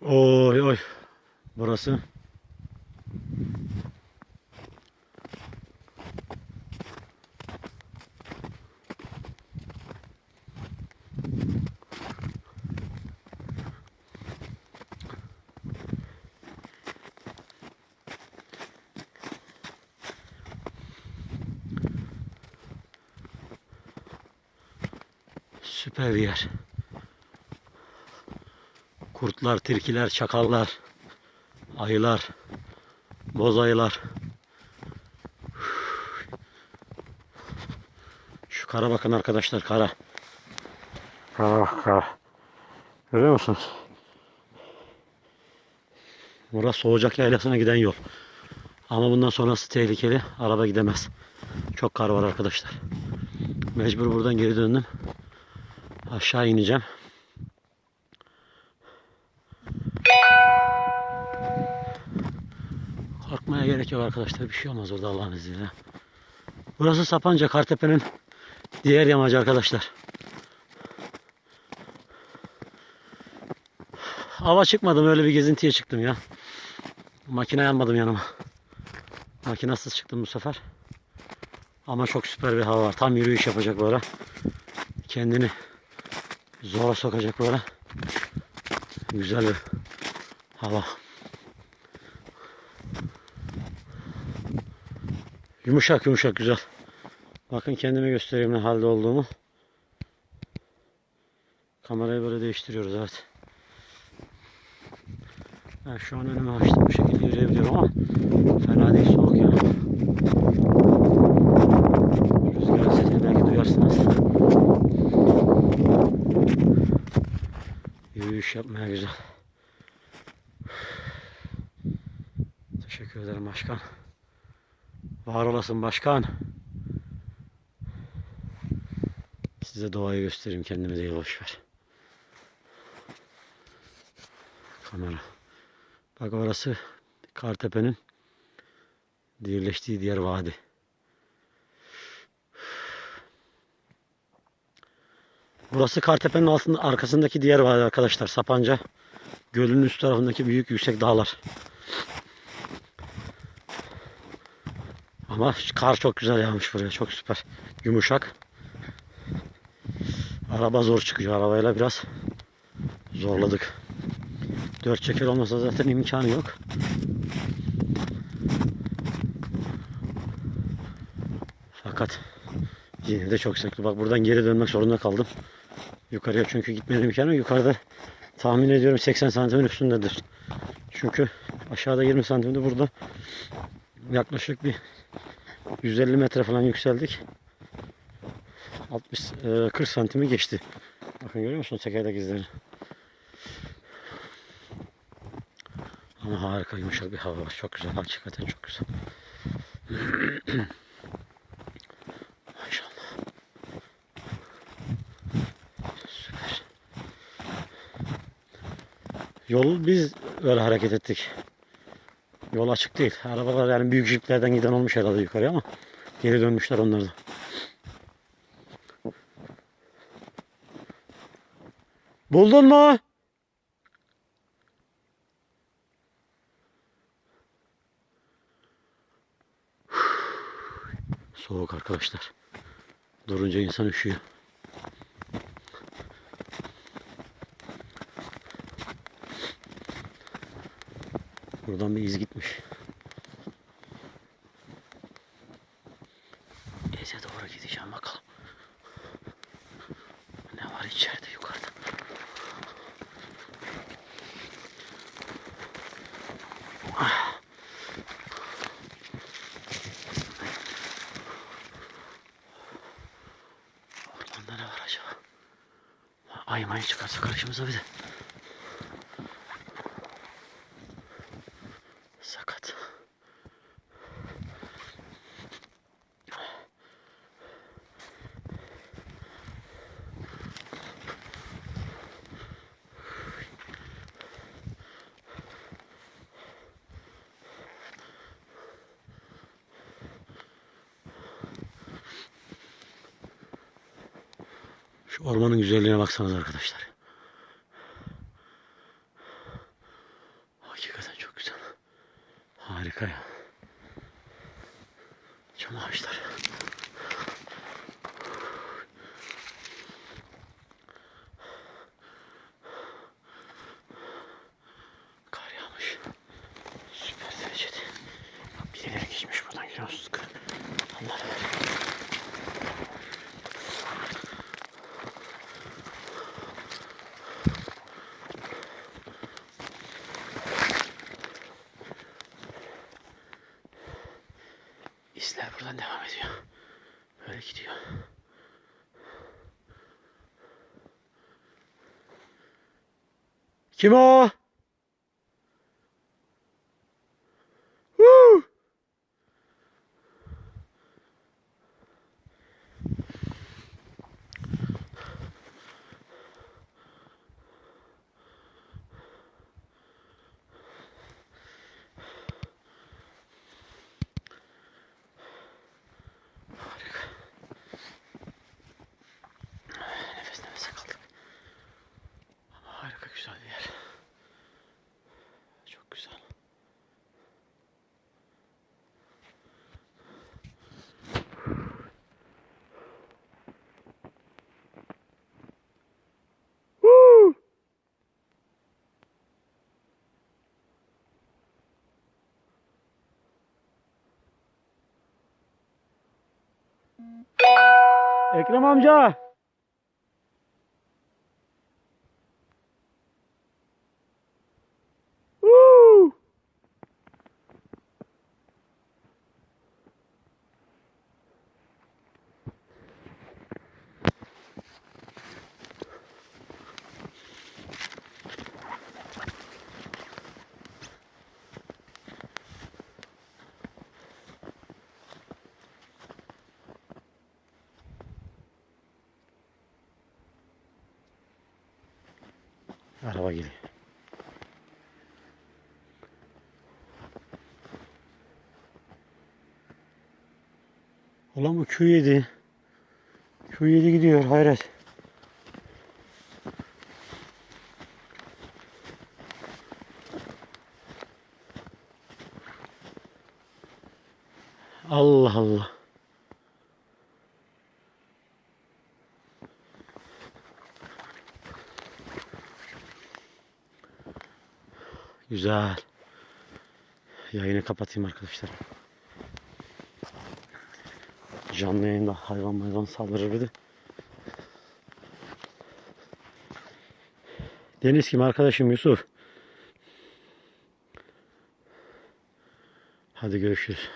Oy oy. Burası. Süper bir yer. Kurtlar, tilkiler, çakallar, ayılar, boz ayılar. Şu kara bakın arkadaşlar kara. Kara bak kara. Görüyor musunuz? Burası Soğucak Yaylası'na giden yol. Ama bundan sonrası tehlikeli. Araba gidemez. Çok kar var arkadaşlar. Mecbur buradan geri döndüm. Aşağı ineceğim. Korkmaya gerek yok arkadaşlar. Bir şey olmaz orada Allah'ın izniyle. Burası Sapanca Kartepe'nin diğer yamacı arkadaşlar. Hava çıkmadım öyle bir gezintiye çıktım ya. Makine almadım yanıma. Makinasız çıktım bu sefer. Ama çok süper bir hava var. Tam yürüyüş yapacak böyle. Kendini zora sokacak böyle. Güzel bir hava. Yumuşak yumuşak güzel. Bakın kendime göstereyim ne halde olduğumu. Kamerayı böyle değiştiriyoruz evet. Ben şu an önümü açtım bu şekilde yürüyebiliyorum ama fena değil soğuk ya. Rüzgarın sesini belki duyarsınız. Yürüyüş yapmaya güzel. Teşekkür ederim başkan. Var olasın başkan. Size doğayı göstereyim kendime değil boşver. Kamera. Bak orası Kartepe'nin birleştiği diğer vadi. Burası Kartepe'nin altında arkasındaki diğer vadi arkadaşlar. Sapanca Gölün üst tarafındaki büyük yüksek dağlar. Ama kar çok güzel yağmış buraya. Çok süper. Yumuşak. Araba zor çıkıyor. Arabayla biraz zorladık. Dört çeker olmasa zaten imkanı yok. Fakat yine de çok sıktı. Bak buradan geri dönmek zorunda kaldım. Yukarıya çünkü gitmenin imkanı. Yukarıda tahmin ediyorum 80 santimin üstündedir. Çünkü aşağıda 20 santimde burada yaklaşık bir 150 metre falan yükseldik. 60 e, 40 santimi geçti. Bakın görüyor musunuz tekerlek izleri? Ama harika yumuşak bir hava var. Çok güzel. Hakikaten çok güzel. Maşallah. Süper. Yol biz öyle hareket ettik. Yol açık değil. Arabalar yani büyük jiplerden giden olmuş herhalde yukarıya ama geri dönmüşler onlar da. Buldun mu? Soğuk arkadaşlar. Durunca insan üşüyor. Buradan bir iz gitmiş. İze doğru gideceğim bakalım. Ne var içeride yukarıda? Ormanda ne var acaba? Ay may çıkarsa karşımıza bir de. Şu ormanın güzelliğine baksanız arkadaşlar. Hakikaten çok güzel. Harika ya. Çam ağaçları. İzler buradan devam ediyor. Böyle gidiyor. Kim o? Woo! Harika. Nefes nefese kaldık. Ama harika güzel bir yer. Çok güzel. Woo! Ekrem amca. Araba geliyor. Ulan bu Q7. Q7 gidiyor hayret. Allah Allah. Güzel. Yayını kapatayım arkadaşlar. Canlı yayında hayvan hayvan saldırır bir de. Deniz kim arkadaşım Yusuf? Hadi görüşürüz.